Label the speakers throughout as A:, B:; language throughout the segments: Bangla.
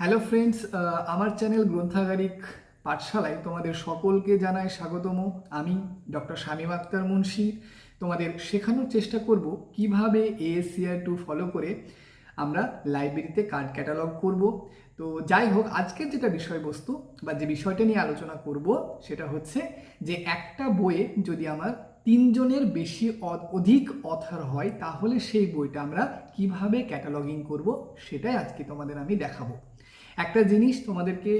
A: হ্যালো ফ্রেন্ডস আমার চ্যানেল গ্রন্থাগারিক পাঠশালায় তোমাদের সকলকে জানাই স্বাগতম। আমি ডক্টর শামীম আক্তার মুন্সি। তোমাদের শেখানোর চেষ্টা করব কীভাবে এএসসিআর টু ফলো করে আমরা লাইব্রেরিতে কার্ড ক্যাটালগ করব। তো যাই হোক, আজকের যেটা বিষয়বস্তু বা যে বিষয়টা নিয়ে আলোচনা করব সেটা হচ্ছে যে একটা বইয়ে যদি আমার তিনজনের বেশি অধিক অথার হয়, তাহলে সেই বইটা আমরা কীভাবে ক্যাটালগিং করব সেটাই আজকে তোমাদের আমি দেখাবো। একটা জিনিস তোমাদেরকে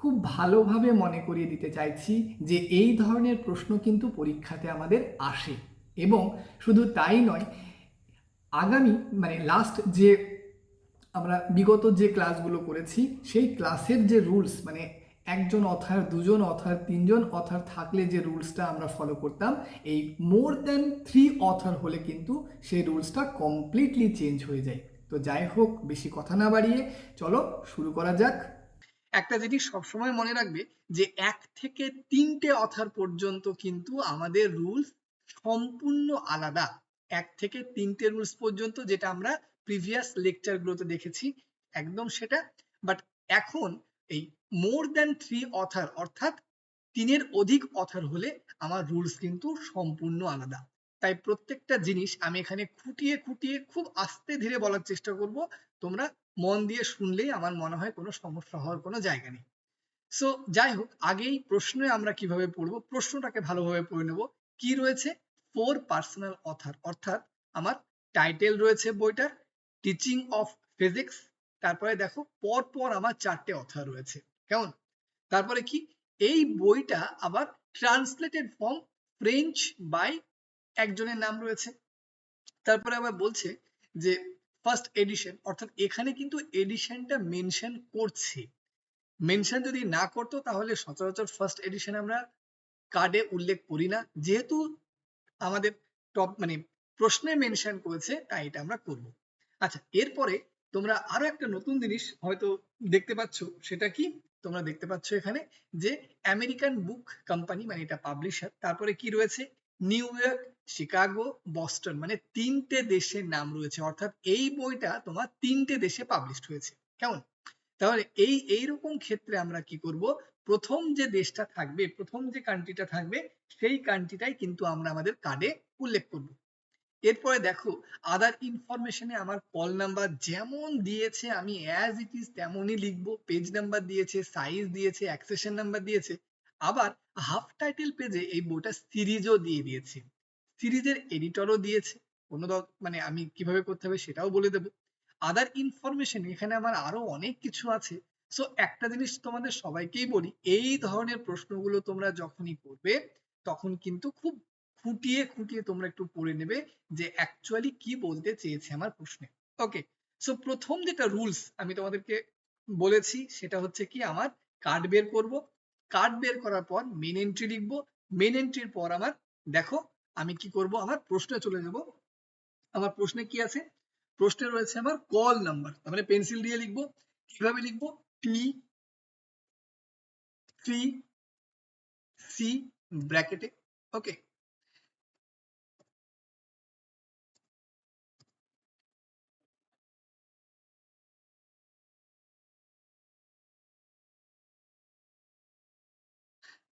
A: খুব ভালোভাবে মনে করিয়ে দিতে চাইছি যে এই ধরনের প্রশ্ন কিন্তু পরীক্ষাতে আমাদের আসে। এবং শুধু তাই নয়, আগামী মানে লাস্ট যে আমরা বিগত যে ক্লাসগুলো করেছি, সেই ক্লাসের যে রুলস মানে একজন অথার দুজন অথার তিনজন অথার থাকলে যে রুলসটা আমরা ফলো করতাম, এই মোর দ্যান থ্রি অথার হলে কিন্তু সেই রুলসটা কমপ্লিটলি চেঞ্জ হয়ে যায়। তো যাই হোক, বেশি কথা না বাড়িয়ে চলো শুরু করা যাক। একটা জিনিস সবসময় মনে রাখবে যে, এক থেকে তিনটে অথার পর্যন্ত কিন্তু আমাদের রুলস সম্পূর্ণ আলাদা। এক থেকে তিনটে রুলস পর্যন্ত যেটা আমরা প্রিভিয়াস লেকচারগুলোতে দেখেছি, একদম সেটা। বাট এখন এই মোর দ্যান থ্রি অথার, অর্থাৎ তিনের অধিক অথার হলে আমার রুলস কিন্তু সম্পূর্ণ আলাদা। তাই প্রত্যেকটা জিনিস আমি এখানে খুঁটিয়ে খুঁটিয়ে খুব আস্তে ধীরে বলার চেষ্টা করব। তোমরা মন দিয়ে শুনলেই আমার মনে হয় কোনো সমস্যা হওয়ার কোনো জায়গা নেই। সো যাই হোক, আগেই প্রশ্নে আমরা কীভাবে পড়ব, প্রশ্নটাকে ভালোভাবে পড়ে নেব। কি রয়েছে? ফোর পার্সোনাল অথার অর্থাৎ আমার টাইটেল রয়েছে বইটার টিচিং অফ ফিজিক্স তারপরে দেখো পর পর আমার চারটে অথার রয়েছে। কেমন? তারপরে কি? এই বইটা আবার ট্রান্সলেটেড ফ্রম ফ্রেঞ্চ বাই একজনের নাম রয়েছে। তারপরে আবার বলছে যে ফার্স্ট এডিশন অর্থাৎ এখানে কিন্তু এডিশনটা মেনশন করছে। মেনশন যদি না করতো, তাহলে সচরাচর ফার্স্ট এডিশন আমরা কার্ডে উল্লেখ করি না। যেহেতু আমাদের টপ মানে প্রশ্নে মেনশন করেছে, তাই এটা আমরা করব। আচ্ছা এরপরে তোমরা আরও একটা নতুন জিনিস হয়তো দেখতে পাচ্ছ, সেটা কি? তোমরা দেখতে পাচ্ছ এখানে যে আমেরিকান বুক কোম্পানি মানে এটা পাবলিশার তারপরে কি রয়েছে? নিউ ইয়র্ক, শিকাগো, বস্টন মানে তিনটে দেশের নাম রয়েছে। অর্থাৎ এই বইটা তোমার তিনটে দেশে পাবলিশড হয়েছে। কেমন? তাহলে এই, এইরকম ক্ষেত্রে আমরা কি করব? প্রথম যে দেশটা থাকবে, প্রথম যে কান্ট্রিটা থাকবে, সেই কান্ট্রিটাই কিন্তু আমরা আমাদের কার্ডে উল্লেখ করব। এরপরে দেখো আদার ইনফরমেশনে আমার কল নাম্বার যেমন দিয়েছে, আমি অ্যাজ ইট ইজ তেমনই লিখব। পেজ নাম্বার দিয়েছে সাইজ দিয়েছে অ্যাক্সেশন নাম্বার দিয়েছে। আবার হাফ টাইটেল পেজে এই বইটা সিরিজও দিয়ে দিয়েছে। সিরিজের এডিটরও দিয়েছে। কোনো মানে আমি কীভাবে করতে হবে সেটাও বলে দেবো। আদার ইনফরমেশন এখানে আমার আরও অনেক কিছু আছে। সো একটা জিনিস তোমাদের সবাইকেই বলি, এই ধরনের প্রশ্নগুলো তোমরা যখনই করবে, তখন কিন্তু খুব খুঁটিয়ে খুঁটিয়ে তোমরা একটু পড়ে নেবে যে অ্যাকচুয়ালি কি বলতে চেয়েছে আমার প্রশ্নে। ওকে সো প্রথম যেটা রুলস আমি তোমাদেরকে বলেছি, সেটা হচ্ছে কি, আমার কার্ড বের করব। কার্ড বের করার পর মেন এন্ট্রি লিখব। মেন এন্ট্রির পর আমার দেখো আমি কি করব? আমার প্রশ্নে চলে যাব। আমার প্রশ্নে কি আছে? প্রশ্নে রয়েছে আমার কল নাম্বার তার মানে পেন্সিল দিয়ে লিখব। কীভাবে লিখব? টি থ্রি সি ব্র্যাকেটে ওকে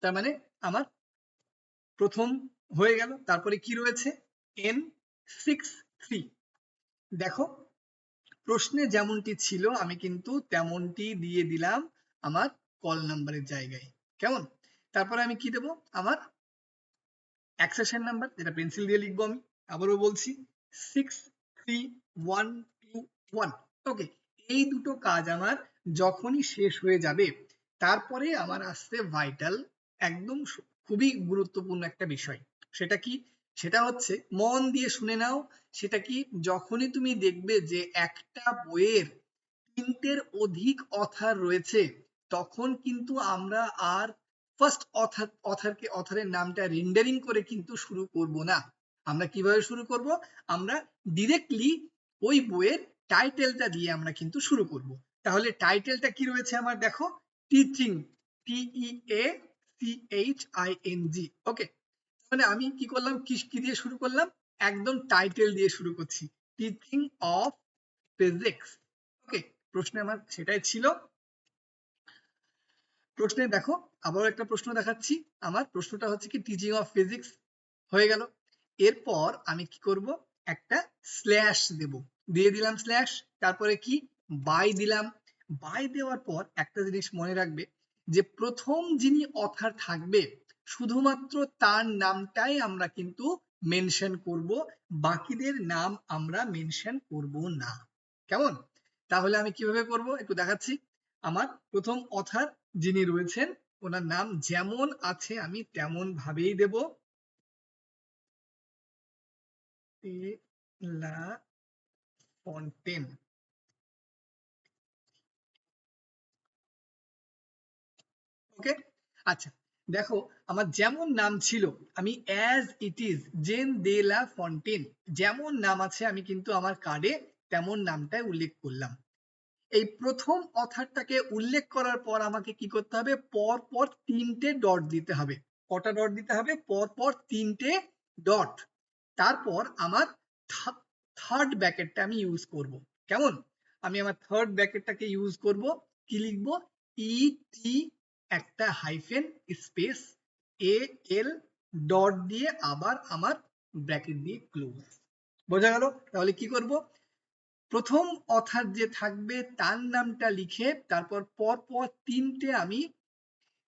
A: তার মানে আমার প্রথম হয়ে গেল। তারপরে কি রয়েছে? এন সিক্স থ্রি দেখো, প্রশ্নে যেমনটি ছিল, আমি কিন্তু তেমনটি দিয়ে দিলাম আমার কল নাম্বারের জায়গায়। কেমন? তারপরে আমি কি দেব? আমার অ্যাক্সেশন নাম্বার যেটা পেন্সিল দিয়ে লিখব আমি, আবারও বলছি six three one two one okay এই দুটো কাজ আমার যখনই শেষ হয়ে যাবে, তারপরে আমার আসছে ভাইটাল একদম খুবই গুরুত্বপূর্ণ একটা বিষয়। সেটা কি? সেটা হচ্ছে মন দিয়ে শুনে নাও, সেটা কি? যখনই তুমি দেখবে যে একটা বইয়ের তিনটের অধিক অথার রয়েছে, তখন কিন্তু আমরা আর ফার্স্ট অথার অথারকে অথারের নামটা রেন্ডারিং করে কিন্তু শুরু করব না। আমরা কীভাবে শুরু করব? আমরা ডিরেক্টলি ওই বইয়ের টাইটেলটা দিয়ে আমরা কিন্তু শুরু করব। তাহলে টাইটেলটা কি রয়েছে আমার? দেখো টিচিং টিই এ সি ওকে মানে আমি কি করলাম? কি কি দিয়ে শুরু করলাম? একদম টাইটেল দিয়ে শুরু করছি। টিচিং অফ ফিজিক্স ওকে প্রশ্নে আমার সেটাই ছিল। প্রশ্নে দেখো, আবারও একটা প্রশ্ন দেখাচ্ছি আমার। প্রশ্নটা হচ্ছে কি টিচিং অফ ফিজিক্স হয়ে গেল। এরপর আমি কি করব? একটা স্ল্যাশ দেব। দিয়ে দিলাম স্ল্যাশ তারপরে কি? বাই দিলাম। বাই দেওয়ার পর একটা জিনিস মনে রাখবে যে প্রথম যিনি অথার থাকবে, শুধুমাত্র তার নামটাই আমরা কিন্তু মেনশন করব, বাকিদের নাম আমরা মেনশন করব না। কেমন? তাহলে আমি কীভাবে করব? একটু দেখাচ্ছি। আমার প্রথম অথার যিনি রয়েছেন, ওনার নাম যেমন আছে আমি তেমন ভাবেই দেব। লা ফন্টেন। ওকে আচ্ছা দেখো, আমার যেমন নাম ছিল, আমি as it is Jean de La Fontaine যেমন নাম আছে, আমি কিন্তু আমার কার্ডে তেমন নামটাই উল্লেখ করলাম। এই প্রথম অথারটাকে উল্লেখ করার পর আমাকে কি করতে হবে? পর পর তিনটে ডট দিতে হবে। কটা ডট দিতে হবে? পর পর তিনটে ডট তারপর আমার থার্ড ব্যাকেটটা আমি ইউজ করব। কেমন? আমি আমার থার্ড ব্যাকেটটাকে ইউজ করব, কি লিখব? ই টি একটা hyphen space A L dot দিয়ে আবার আমার ব্র্যাকেট দিয়ে ক্লোজ বোঝা গেল? তাহলে কি করব? প্রথম অথার যে থাকবে তার নামটা লিখে তারপর পর পর তিনটে আমি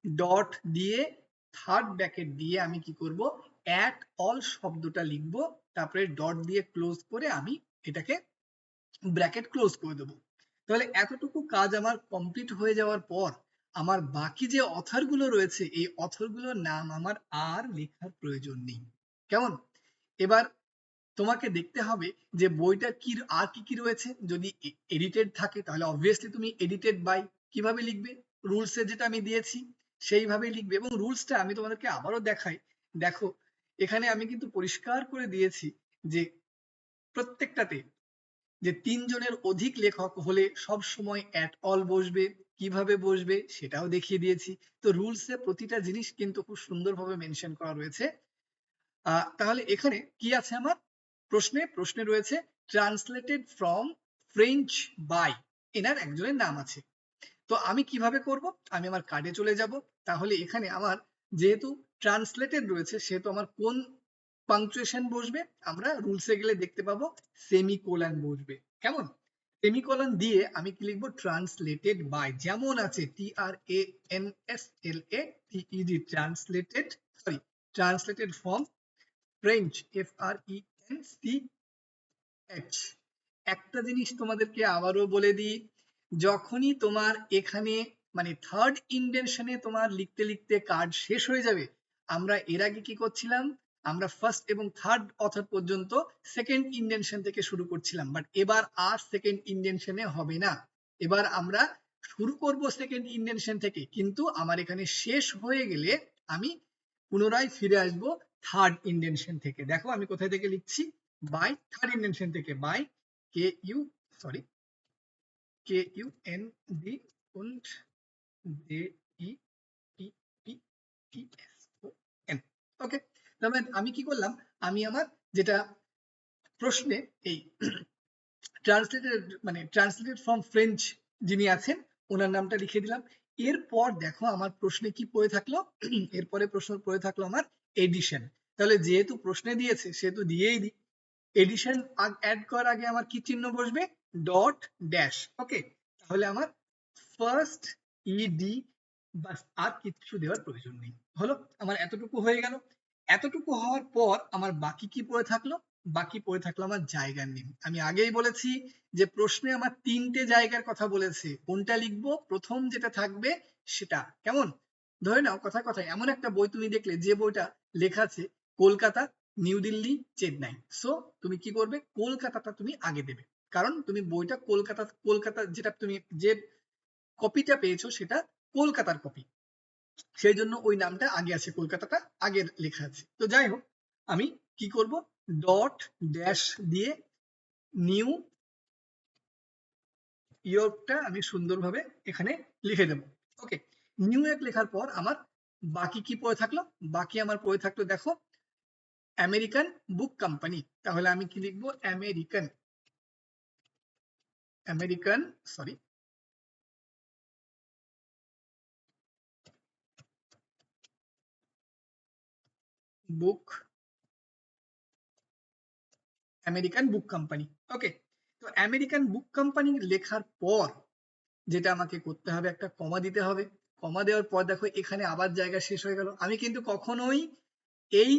A: ডট দিয়ে থার্ড ব্র্যাকেট দিয়ে আমি কি করব? অ্যাট অল শব্দটা লিখব। তারপরে ডট দিয়ে ক্লোজ করে আমি এটাকে ব্র্যাকেট ক্লোজ করে দেবো। তাহলে এতটুকু কাজ আমার কমপ্লিট হয়ে যাওয়ার পর আমার বাকি যে অথরগুলো রয়েছে, এই অথরগুলোর নাম আমার আর লেখার প্রয়োজন নেই। কেমন? এবার তোমাকে দেখতে হবে যে বইটা কি, আর কি কি রয়েছে। যদি এডিটেড থাকে, তাহলে অবভিয়াসলি তুমি এডিটেড বাই কীভাবে লিখবে? রুলস যেটা আমি দিয়েছি, সেইভাবেই লিখবে। এবং রুলসটা আমি তোমাদেরকে আবারও দেখাই। দেখো, এখানে আমি কিন্তু পরিষ্কার করে দিয়েছি যে প্রত্যেকটাতে যে তিনজনের অধিক লেখক হলে সব সময় অ্যাট অল বসবে। কীভাবে বসবে সেটাও দেখিয়ে দিয়েছি। তো রুলসে প্রতিটা জিনিস কিন্তু খুব সুন্দরভাবে মেনশন করা রয়েছে। তাহলে এখানে কি আছে আমার? প্রশ্নে প্রশ্নে রয়েছে ট্রান্সলেটেড ফ্রম ফ্রেঞ্চ বাই এনার একজনের নাম আছে। তো আমি কীভাবে করব? আমি আমার কার্ডে চলে যাব। তাহলে এখানে আমার যেহেতু ট্রান্সলেটেড রয়েছে, সেহেতু আমার কোন পাংচুয়েশন বসবে? আমরা রুলসে গেলে দেখতে পাবো সেমি সেমিকোলন বসবে। কেমন? সেমিকোলন দিয়ে আমি কি লিখব? ট্রান্সলেটেড বাই যেমন আছে T R A N S L A T E D translated sorry translated from French F R E N C H একটা জিনিস তোমাদেরকে আবারও বলে দিই, যখনই তোমার এখানে মানে থার্ড ইন্ডেনশনে তোমার লিখতে লিখতে কার্ড শেষ হয়ে যাবে, আমরা এর আগে কি করছিলাম? আমরা ফার্স্ট এবং থার্ড অথর পর্যন্ত সেকেন্ড ইন্ডেনশন থেকে শুরু করছিলাম বাট এবার আর সেকেন্ড ইন্ডেনশনে হবে না। এবার আমরা শুরু করব সেকেন্ড ইন্ডেনশন থেকে, কিন্তু আমার এখানে শেষ হয়ে গেলে আমি পুনরায় ফিরে আসব থার্ড ইন্ডেনশন থেকে। দেখো আমি কোথায় থেকে লিখছি? বাই থার্ড ইন্ডেনশন থেকে by K U sorry K U N D und T T T S O N okay তারপরে আমি কি করলাম? আমি আমার যেটা প্রশ্নে এই ট্রান্সলেটেড মানে ট্রান্সলেটেড ফ্রম ফ্রেঞ্চ যিনি আছেন, ওনার নামটা লিখে দিলাম। এরপর দেখো আমার প্রশ্নে কি পড়ে থাকল? এরপরে প্রশ্ন পড়ে থাকল আমার এডিশন তাহলে যেহেতু প্রশ্নে দিয়েছে, সেহেতু দিয়েই দিই। এডিশন অ্যাড করার আগে আমার কি চিহ্ন বসবে? ডট ড্যাশ ওকে তাহলে আমার ফার্স্ট ইডি বাস আর কিচ্ছু দেওয়ার প্রয়োজন নেই। হলো, আমার এতটুকু হয়ে গেল। এতটুকু হওয়ার পর আমার বাকি কি পড়ে থাকল? বাকি পড়ে থাকল আমার জায়গার নেম আমি আগেই বলেছি যে প্রশ্নে আমার তিনটে জায়গার কথা বলেছে। কোনটা লিখব? প্রথম যেটা থাকবে সেটা। কেমন? ধরে নাও কথা কথা এমন একটা বই তুমি দেখলে, যে বইটা লেখা আছে, কলকাতা, নিউ দিল্লি, চেন্নাই। সো তুমি কি করবে? কলকাতাটা তুমি আগে দেবে। কারণ তুমি বইটা কলকাতা কলকাতা যেটা তুমি, যে কপিটা পেয়েছ সেটা কলকাতার কপি সেই জন্য ওই নামটা আগে আছে কলকাতাটা আগে লেখা আছে। তো যাই হোক, আমি কি করব? ডট ড্যাশ দিয়ে নিউ ইয়র্কটা আমি সুন্দরভাবে এখানে লিখে দেব। ওকে নিউ ইয়র্ক লেখার পর আমার বাকি কি পড়ে থাকল? বাকি আমার পড়ে থাকল, দেখো আমেরিকান বুক কোম্পানি তাহলে আমি কি লিখব? American American sorry book American book company okay তো আমেরিকান বুক কোম্পানি লেখার পর যেটা আমাকে করতে হবে, একটা কমা দিতে হবে। কমা দেওয়ার পর দেখো এখানে আবার জায়গা শেষ হয়ে গেল। আমি কিন্তু কখনোই এই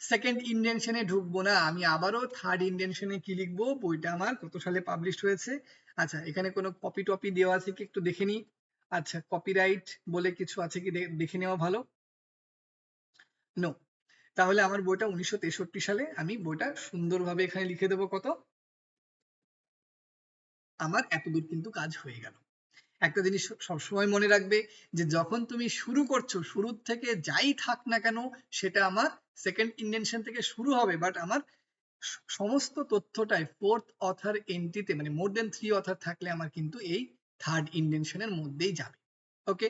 A: সেকেন্ড ইন্ডেনশনে ঢুকবো না। আমি আবারও থার্ড ইন্ডেনশনে কি লিখব? বইটা আমার কত সালে পাবলিশ হয়েছে। আচ্ছা এখানে কোনো কপি টপি দেওয়া আছে কি একটু দেখে নিই? আচ্ছা কপিরাইট বলে কিছু আছে কি দেখে নেওয়া ভালো? নো তাহলে আমার বইটা উনিশশো তেষট্টি সালে আমি বইটা সুন্দরভাবে এখানে লিখে দেবো কত? আমার এতদূর কিন্তু কাজ হয়ে গেল। একটা জিনিস সবসময় মনে রাখবে যে যখন তুমি শুরু করছ শুরুর থেকে যাই থাক না কেন, সেটা আমার সেকেন্ড ইন্ডেনশন থেকে শুরু হবে। বাট আমার সমস্ত তথ্যটাই ফোর্থ অথার এন্ট্রিতে মানে মোর দেন থ্রি অথার থাকলে আমার কিন্তু এই থার্ড ইন্ডেনশনের মধ্যেই যাবে। ওকে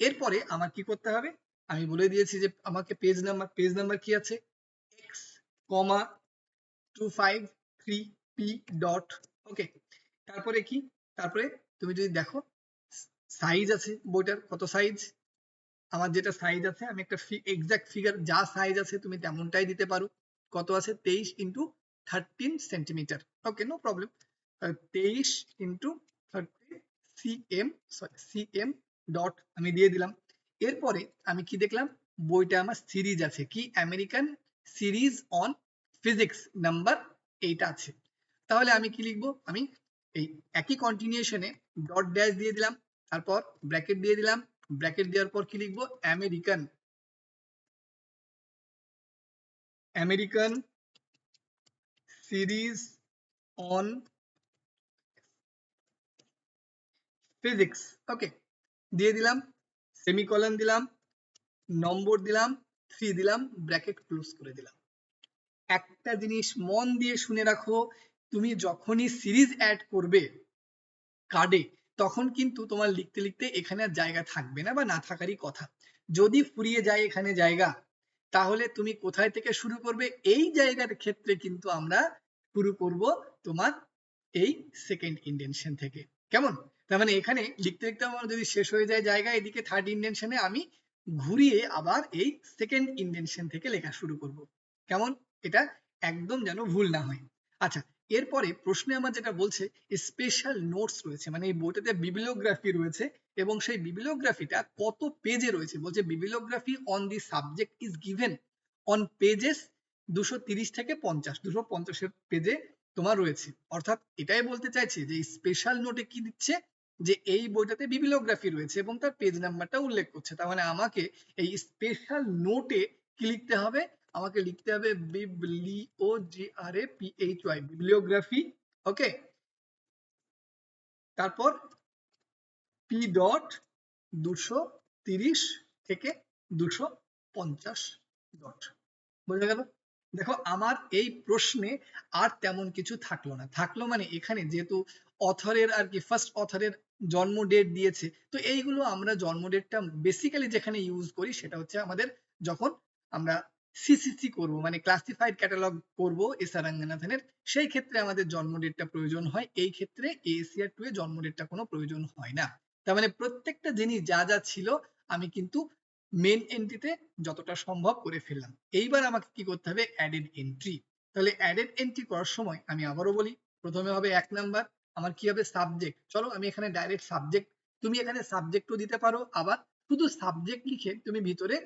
A: এরপরে আমার কি করতে হবে? আমি বলে দিয়েছি যে আমাকে পেজ নাম্বার পেজ নাম্বার কি আছে? X comma two five three P dot okay তারপরে কি? তারপরে তুমি যদি দেখো সাইজ আছে বইটার, কত সাইজ আমার যেটা সাইজ আছে, আমি একটা এক্সাক্ট ফিগার যা সাইজ আছে তুমি তেমনটাই দিতে পারো। কত আছে? তেইশ into thirteen centimetre okay no problem তেইশ into thirteen CM CM dot আমি দিয়ে দিলাম। এরপরে আমি কি দেখলাম? বইটা আমার সিরিজ আছে। কি? American series on physics number এইটা আছে। তাহলে আমি কি লিখব? আমি এই একই কন্টিনিউশনে ডট ড্যাশ দিয়ে দিলাম, তারপর ব্র্যাকেট দিয়ে দিলাম। ব্র্যাকেট দেওয়ার পর কি লিখব? American. American series on physics. Okay, দিয়ে দিলাম। সেমিকলন দিলাম, নম্বর দিলাম থ্রি দিলাম ব্র্যাকেট ক্লোজ করে দিলাম। একটা জিনিস মন দিয়ে শুনে রাখো, তুমি যখনই সিরিজ অ্যাড করবে কার্ডে তখন কিন্তু তোমার লিখতে লিখতে এখানে জায়গা থাকবে না বা না থাকারই কথা। যদি ফুরিয়ে যায় এখানে জায়গা, তাহলে তুমি কোথায় থেকে শুরু করবে? এই জায়গার ক্ষেত্রে কিন্তু আমরা শুরু করব তোমার এই সেকেন্ড ইন্ডেনশন থেকে। কেমন? তার মানে এখানে লিখতে লিখতে আমার যদি শেষ হয়ে যায় জায়গা, এদিকে থার্ড ইন্ডেনশনে আমি ঘুরিয়ে আবার এই সেকেন্ড ইন্ডেনশন থেকে লেখা শুরু করব। কেমন? এটা একদম যেন ভুল না হয়। আচ্ছা এরপরে প্রশ্নে আমার যেটা বলছে স্পেশাল নোটস রয়েছে মানে এই বইটাতে বিবিলিওগ্রাফি রয়েছে এবং সেই বিবিলিওগ্রাফিটা কত পেজে রয়েছে? বলছে bibliography on the subject is given on pages দুশো তিরিশ থেকে পঞ্চাশ, দুশো পঞ্চাশের পেজে তোমার রয়েছে। অর্থাৎ এটাই বলতে চাইছে যে স্পেশাল নোটে কি দিচ্ছে? যে এই বইটাতে বিবিলিওগ্রাফি রয়েছে এবং তার পেজ নাম্বারটা উল্লেখ করছে। তার মানে আমাকে এই স্পেশাল নোটে কি লিখতে হবে? আমাকে লিখতে হবে বিবলিওগ্রাফি ওকে তারপর পি ডট দুশো তিরিশ থেকে দুশো পঞ্চাশ ডট বোঝা গেল? দেখো, আমার এই প্রশ্নে আর তেমন কিছু থাকল না। থাকল মানে এখানে যেহেতু অথরের আর কি ফার্স্ট অথরের জন্ম ডেট দিয়েছে। তো এইগুলো আমরা জন্ম ডেটটা বেসিক্যালি যেখানে ইউজ করি সেটা হচ্ছে আমাদের যখন আমরা সিসিসি করব মানে ক্লাসিফাইড ক্যাটালগ করব এসআর রঙ্গনাথনের সেই ক্ষেত্রে আমাদের জন্ম ডেটটা প্রয়োজন হয়। এই ক্ষেত্রে এসিআর টু এ জন্ম ডেটটা কোনো প্রয়োজন হয় না। তার মানে প্রত্যেকটা জিনিস যা যা ছিল আমি কিন্তু মেন এন্ট্রিতে যতটা সম্ভব করে ফেললাম। এইবার আমাকে কি করতে হবে? অ্যাডেড এন্ট্রি তাহলে অ্যাডেড এন্ট্রি করার সময় আমি আবারও বলি, প্রথমে হবে এক নাম্বার আমার কি হবে সাবজেক্ট চলো আমি এখানে ডাইরেক্ট সাবজেক্ট তুমি এখানে সাবজেক্টও দিতে পারো, আবার শুধু সাবজেক্ট লিখে তুমি ভিতরে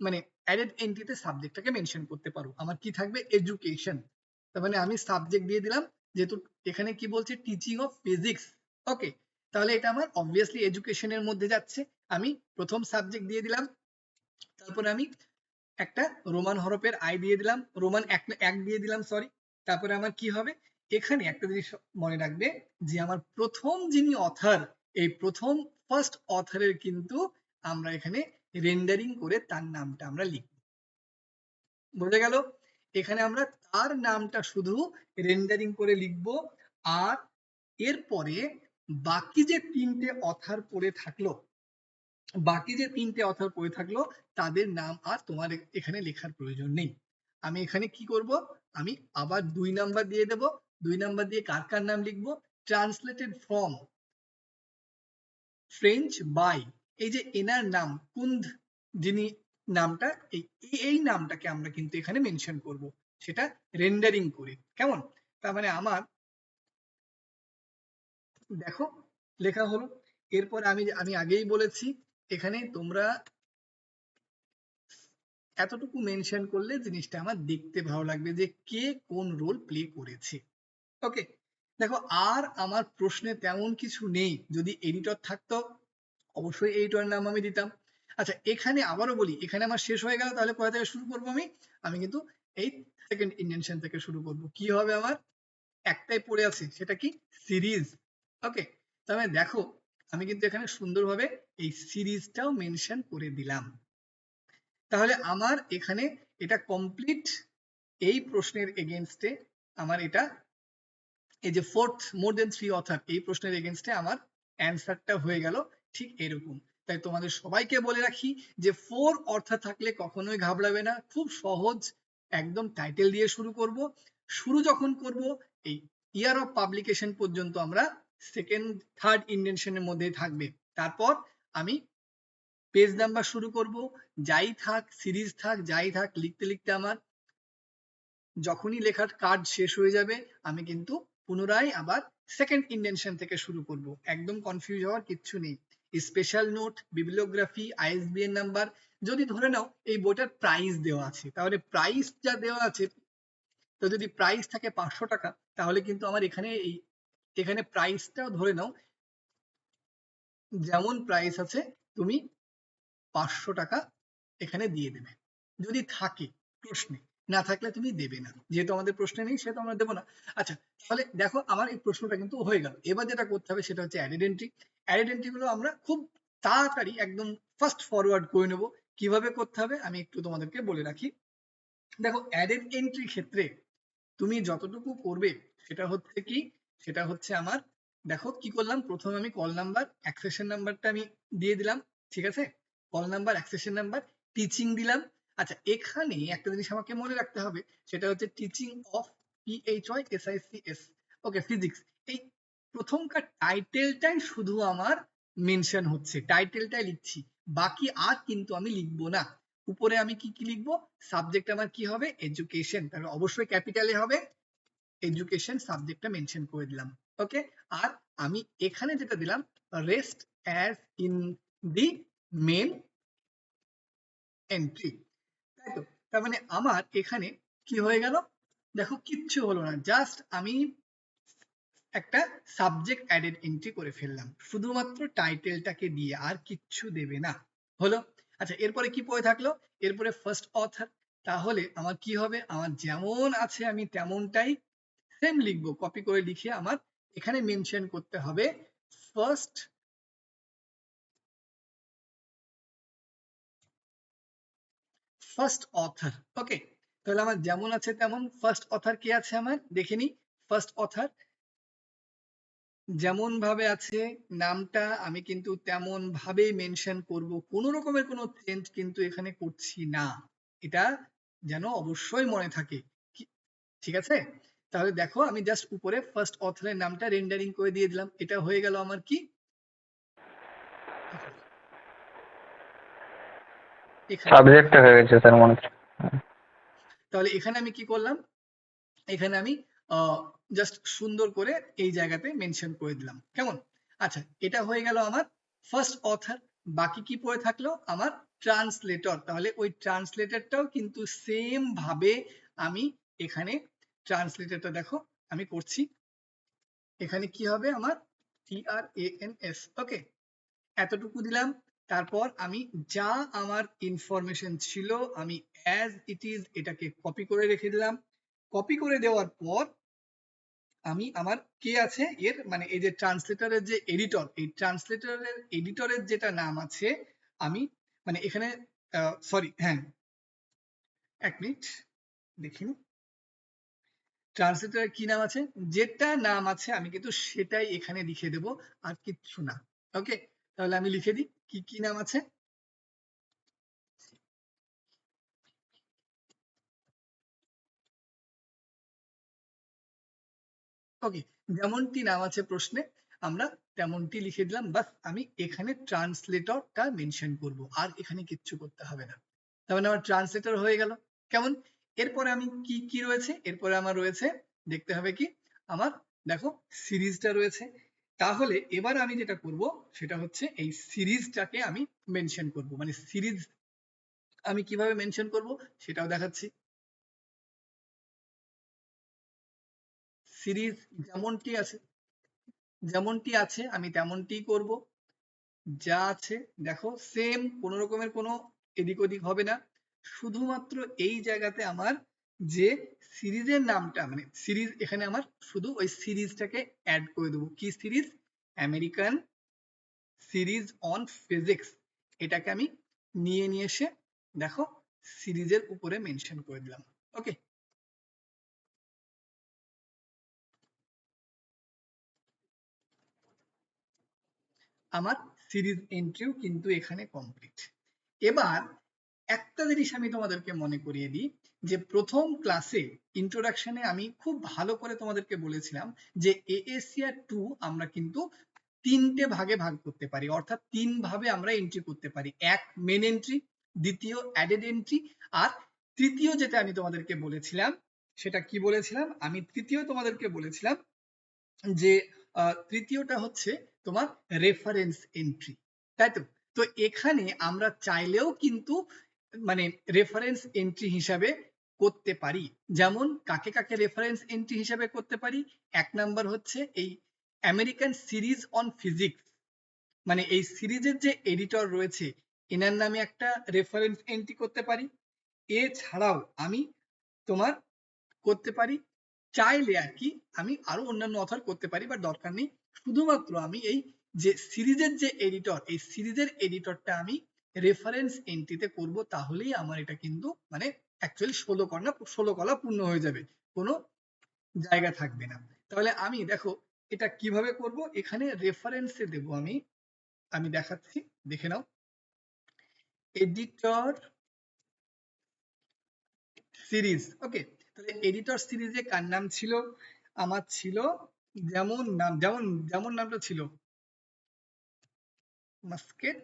A: মানে অ্যাডেড এন্ট্রিতে সাবজেক্টটাকে মেনশন করতে পারো। আমার কি থাকবে? এডুকেশন তার মানে আমি সাবজেক্ট দিয়ে দিলাম, যেহেতু এখানে কি বলছে? টিচিং অফ ফিজিক্স ওকে তাহলে এটা আমার অবভিয়াসলি এডুকেশনের মধ্যে যাচ্ছে। আমি প্রথম সাবজেক্ট দিয়ে দিলাম, তারপরে আমি একটা রোমান হরফের আই দিয়ে দিলাম রোমান এক দিয়ে দিলাম সরি তারপরে আমার কি হবে? এখানে একটা জিনিস মনে রাখবে যে আমার প্রথম যিনি অথার এই প্রথম ফার্স্ট অথারের কিন্তু আমরা এখানে রেন্ডারিং করে তার নামটা আমরা লিখব। বোঝা গেল? এখানে আমরা তার নামটা শুধু রেন্ডারিং করে লিখব আর এরপরে বাকি যে তিনটে অথার পড়ে থাকল, বাকি যে তিনটে অথার পড়ে থাকল, তাদের নাম আর তোমার এখানে লেখার প্রয়োজন নেই। আমি এখানে কি করব? আমি আবার দুই নাম্বার দিয়ে দেব। দুই নাম্বার দিয়ে কার কার নাম লিখব? ট্রান্সলেটেড ফ্রম ফ্রেঞ্চ বাই এই যে এনার নাম, কুন্দ যিনি নামটা, এই, এই- নামটাকে আমরা কিন্তু এখানে মেনশন করব। সেটা রেন্ডারিং করে, কেমন? তার মানে আমার, দেখো, লেখা হলো। এরপর আমি আমি আগেই বলেছি, এখানে তোমরা এতটুকু মেনশন করলে জিনিসটা আমার দেখতে ভালো লাগবে যে কে কোন রোল প্লে করেছে। ওকে দেখো, আর আমার প্রশ্নে তেমন কিছু নেই। যদি এডিটর থাকতো, অবশ্যই এডিটরের নাম আমি দিতাম। আচ্ছা এখানে আবারও বলি, এখানে আমার শেষ হয়ে গেল, তাহলে কোথা থেকে শুরু করব আমি? আমি কিন্তু এই সেকেন্ড ইন্টেনশন থেকে শুরু করব। কি হবে আমার? একটাই পড়ে আছে, সেটা কি? সিরিজ ওকে তাহলে দেখো, আমি কিন্তু এখানে সুন্দরভাবে এই সিরিজটাও মেনশন করে দিলাম। তাহলে আমার এখানে এটা কমপ্লিট এই প্রশ্নের এগেনস্টে আমার এটা এই যে fourth more than three author এই প্রশ্নের এগেনস্টে আমার অ্যান্সারটা হয়ে গেল ঠিক এরকম। তাই তোমাদের সবাইকে বলে রাখি যে ফোর অর্থাৎ থাকলে কখনোই ঘাবড়াবে না, খুব সহজ একদম টাইটেল দিয়ে শুরু করব। শুরু যখন করব, এই ইয়ার অফ পাবলিকেশন পর্যন্ত আমরা সেকেন্ড থার্ড ইন্টেনশনের মধ্যে থাকবে। তারপর আমি পেজ নাম্বার শুরু করব, যাই থাক সিরিজ থাক, যাই থাক, লিখতে লিখতে আমার যখনই লেখার কাজ শেষ হয়ে যাবে, আমি কিন্তু পুনরায় আবার সেকেন্ড ইন্টেনশন থেকে শুরু করব। একদম কনফিউজ হওয়ার কিচ্ছু নেই। Special note bibliography ISBN number যদি ধরে নাও, এই বইটার প্রাইস দেওয়া আছে। তাহলে প্রাইস যা দেওয়া আছে, তো যদি প্রাইস থাকে পাঁচশো টাকা, তাহলে কিন্তু আমার এখানে এই, এখানে প্রাইসটাও ধরে নাও, যেমন প্রাইস আছে, তুমি পাঁচশো টাকা এখানে দিয়ে দেবে। যদি থাকে, প্রশ্নে। না থাকলে তুমি দেবে না। যেহেতু আমাদের প্রশ্নে নেই, সেহেতু আমরা দেবো না। আচ্ছা তাহলে দেখো আমার এই প্রশ্নটা কিন্তু হয়ে গেল। এবার যেটা করতে হবে সেটা হচ্ছে অ্যাডেড এন্ট্রি গুলো আমরা খুব তাড়াতাড়ি একদম ফাস্ট ফরওয়ার্ড করে নেব। কীভাবে করতে হবে আমি একটু তোমাদেরকে বলে রাখি। দেখো অ্যাডেড এন্ট্রি ক্ষেত্রে তুমি যতটুকু করবে, সেটা হচ্ছে কি, সেটা হচ্ছে আমার, দেখো কি করলাম, প্রথমে আমি কল নাম্বার অ্যাক্সেশন নাম্বারটা আমি দিয়ে দিলাম, ঠিক আছে? Call number accession number teaching দিলাম আচ্ছা এখানে একটা জিনিস আমাকে মনে রাখতে হবে, সেটা হচ্ছে teaching of PHY SICS okay physics এই প্রথমকার টাইটেলটাই শুধু আমার মেনশন হচ্ছে টাইটেলটাই লিখছি, বাকি আর কিন্তু আমি লিখব না। উপরে আমি কি কি লিখব? সাবজেক্ট আমার কি হবে? এডুকেশন তাহলে অবশ্যই ক্যাপিটালে হবে এডুকেশন সাবজেক্টটা মেনশন করে দিলাম ওকে আর আমি এখানে যেটা দিলাম rest as in the main entry তাই তো? তার মানে আমার এখানে কি হয়ে গেল? দেখো, কিচ্ছু হলো না। জাস্ট আমি একটা সাবজেক্ট অ্যাডেড এন্ট্রি করে ফেললাম। শুধুমাত্র টাইটেলটাকে দিয়ে আর কিচ্ছু দেবে না। হলো? আচ্ছা এরপরে কি পড়ে থাকল? এরপরে ফার্স্ট অথার তাহলে আমার কি হবে? আমার যেমন আছে আমি তেমনটাই সেম লিখব। কপি করে লিখে আমার এখানে মেনশন করতে হবে। ফার্স্ট ফার্স্ট অথার ওকে তাহলে আমার যেমন আছে তেমন ফার্স্ট অথার কে আছে আমার? দেখে নি ফার্স্ট অথার যেমন ভাবে আছে, নামটা আমি কিন্তু তেমন ভাবেই মেনশন করব। কোনো রকমের কোনো চেঞ্জ কিন্তু এখানে করছি না। এটা যেন অবশ্যই মনে থাকে। ঠিক আছে? তাহলে দেখো, আমি জাস্ট উপরে ফার্স্ট অথরের নামটা রেন্ডারিং করে দিয়ে দিলাম। এটা হয়ে গেল আমার কি? এখানে
B: সাবজেক্টটা হয়ে গেছে তার মানে।
A: তাহলে এখানে আমি কি করলাম? এখানে আমি জাস্ট সুন্দর করে এই জায়গাতে মেনশন করে দিলাম। কেমন? আচ্ছা এটা হয়ে গেল আমার ফার্স্ট অথার বাকি কি পড়ে থাকল? আমার ট্রান্সলেটর তাহলে ওই ট্রান্সলেটরটাও কিন্তু সেম ভাবে আমি এখানে ট্রান্সলেটরটা দেখো আমি করছি। এখানে কি হবে আমার? টি আর এ এন এস ওকে এতটুকু দিলাম। তারপর আমি যা আমার ইনফরমেশন ছিল, আমি অ্যাজ ইট ইজ এটাকে কপি করে রেখে দিলাম। কপি করে দেওয়ার পর আমি আমার কে আছে? এর মানে এই যে ট্রান্সলেটরের যে এডিটর এই ট্রান্সলেটরের এডিটরের যেটা নাম আছে, আমি মানে এখানে সরি হ্যাঁ। এক মিনিট দেখিনি ট্রান্সলেটরের কি নাম আছে? যেটা নাম আছে, আমি কিন্তু সেটাই এখানে লিখে দেব, আর কিচ্ছু না। ওকে তাহলে আমি লিখে দিই, কি কি নাম আছে? ওকে যেমনটি নাম আছে প্রশ্নে, আমরা তেমনটি লিখে দিলাম, বাস আমি এখানে ট্রান্সলেটরটা মেনশন করব, আর এখানে কিচ্ছু করতে হবে না। মানে আমার ট্রান্সলেটর হয়ে গেল। কেমন? এরপরে আমি কি কি রয়েছে? এরপরে আমার রয়েছে, দেখতে হবে কি? আমার, দেখো, সিরিজটা রয়েছে। তাহলে এবার আমি যেটা করব, সেটা হচ্ছে এই সিরিজটাকে আমি মেনশন করব। মানে সিরিজ আমি কীভাবে মেনশন করব, সেটাও দেখাচ্ছি। সিরিজ যেমনটি আছে যেমনটি আছে, আমি তেমনটি করব। যা আছে, দেখো সেম কোন রকমের কোনো এদিক ওদিক হবে না। শুধুমাত্র এই জায়গাতে আমার যে সিরিজের নামটা মানে সিরিজ এখানে আমার শুধু ওই সিরিজটাকে অ্যাড করে দেবো। কি series? American series on physics এটাকে আমি নিয়ে নিয়ে এসে দেখো সিরিজের উপরে মেনশন করে দিলাম। ওকে আমার সিরিজ এন্ট্রিও কিন্তু এখানে কমপ্লিট এবার একটা জিনিস আমি তোমাদেরকে মনে করিয়ে দিই, যে প্রথম ক্লাসে ইন্ট্রোডাকশনে আমি খুব ভালো করে তোমাদেরকে বলেছিলাম যে এএসিয়া টু আমরা কিন্তু তিনটে ভাগে ভাগ করতে পারি। অর্থাৎ তিন ভাবে আমরা এন্ট্রি করতে পারি। এক মেন এন্ট্রি দ্বিতীয় অ্যাডেড এন্ট্রি আর তৃতীয় যেটা আমি তোমাদেরকে বলেছিলাম, সেটা কি বলেছিলাম? আমি তৃতীয় তোমাদেরকে বলেছিলাম যে তৃতীয়টা হচ্ছে তোমার রেফারেন্স এন্ট্রি তাই তো? তো এখানে আমরা চাইলেও কিন্তু মানে রেফারেন্স এন্ট্রি হিসাবে করতে পারি। যেমন, কাকে কাকে রেফারেন্স এন্ট্রি হিসাবে করতে পারি? এক নাম্বার হচ্ছে এই আমেরিকান সিরিজ অন ফিজিক্স মানে এই সিরিজের যে এডিটর রয়েছে, এনার নামে একটা রেফারেন্স এন্ট্রি করতে পারি। এছাড়াও আমি তোমার করতে পারি, চাইলে আর কি আমি আরও অন্যান্য অথর করতে পারি বা দরকার নেই। শুধুমাত্র আমি এই যে সিরিজের যে এডিটর এই সিরিজের এডিটরটা আমি রেফারেন্স এন্ট্রিতে করব তাহলেই আমার এটা কিন্তু মানে অ্যাকচুয়ালি ষোলো কলা ষোলো কলা পূর্ণ হয়ে যাবে। কোনো জায়গা থাকবে না। তাহলে আমি দেখো এটা কীভাবে করব? এখানে রেফারেন্সে দেব আমি। আমি দেখাচ্ছি, দেখে নাও। এডিটর সিরিজ ওকে তাহলে এডিটর সিরিজে কার নাম ছিল? আমার ছিল যেমন নাম, যেমন যেমন নামটা ছিল। মাস্কেট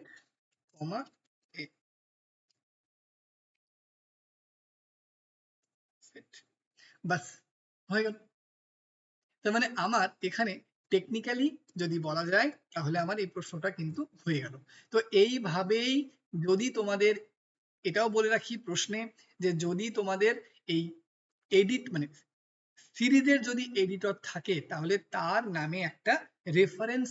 A: কমা এ বাস, হয়ে গেল। তার মানে আমার এখানে টেকনিক্যালি যদি বলা যায়, তাহলে আমার এই প্রশ্নটা কিন্তু হয়ে গেল। তো এইভাবেই যদি তোমাদের, এটাও বলে রাখি প্রশ্নে, যে যদি তোমাদের এই এডিট মানে সিরিজের যদি এডিটর থাকে, তাহলে তার নামে একটা রেফারেন্স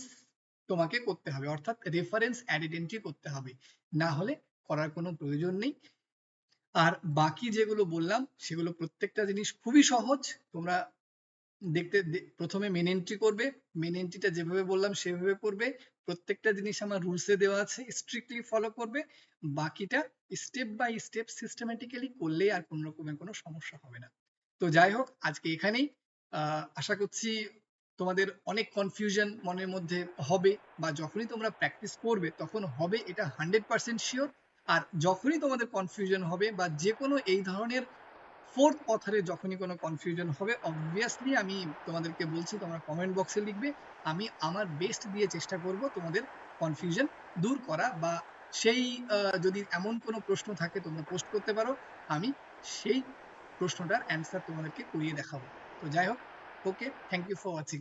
A: তোমাকে করতে হবে, অর্থাৎ রেফারেন্স অ্যাডিডেন্টি করতে হবে। না হলে করার কোনো প্রয়োজন নেই। আর বাকি যেগুলো বললাম, সেগুলো প্রত্যেকটা জিনিস খুবই সহজ। তোমরা দেখতে প্রথমে মেন এন্ট্রি করবে। মেন এন্ট্রিটা যেভাবে বললাম, সেভাবে করবে। প্রত্যেকটা জিনিস আমার রুলসে দেওয়া আছে স্ট্রিক্টলি ফলো করবে। বাকিটা স্টেপ বাই স্টেপ সিস্টেমেটিক্যালি করলেই আর কোনো রকমের কোনো সমস্যা হবে না। তো যাই হোক, আজকে এখানেই। আশা করছি তোমাদের অনেক কনফিউশন মনের মধ্যে হবে বা যখনই তোমরা প্র্যাকটিস করবে, তখন হবে এটা হান্ড্রেড পার্সেন্ট শিওর আর যখনই তোমাদের কনফিউশন হবে বা যে কোনো এই ধরনের ফোর্থ অথারে যখনই কোনো কনফিউশন হবে অবভিয়াসলি আমি তোমাদেরকে বলছি, তোমরা কমেন্ট বক্সে লিখবে, আমি আমার বেস্ট দিয়ে চেষ্টা করব তোমাদের কনফিউশন দূর করা বা সেই যদি এমন কোনো প্রশ্ন থাকে তোমরা পোস্ট করতে পারো, আমি সেই প্রশ্নটার অ্যান্সার তোমাদেরকে করিয়ে দেখাবো। তো যাই হোক okay thank you for watching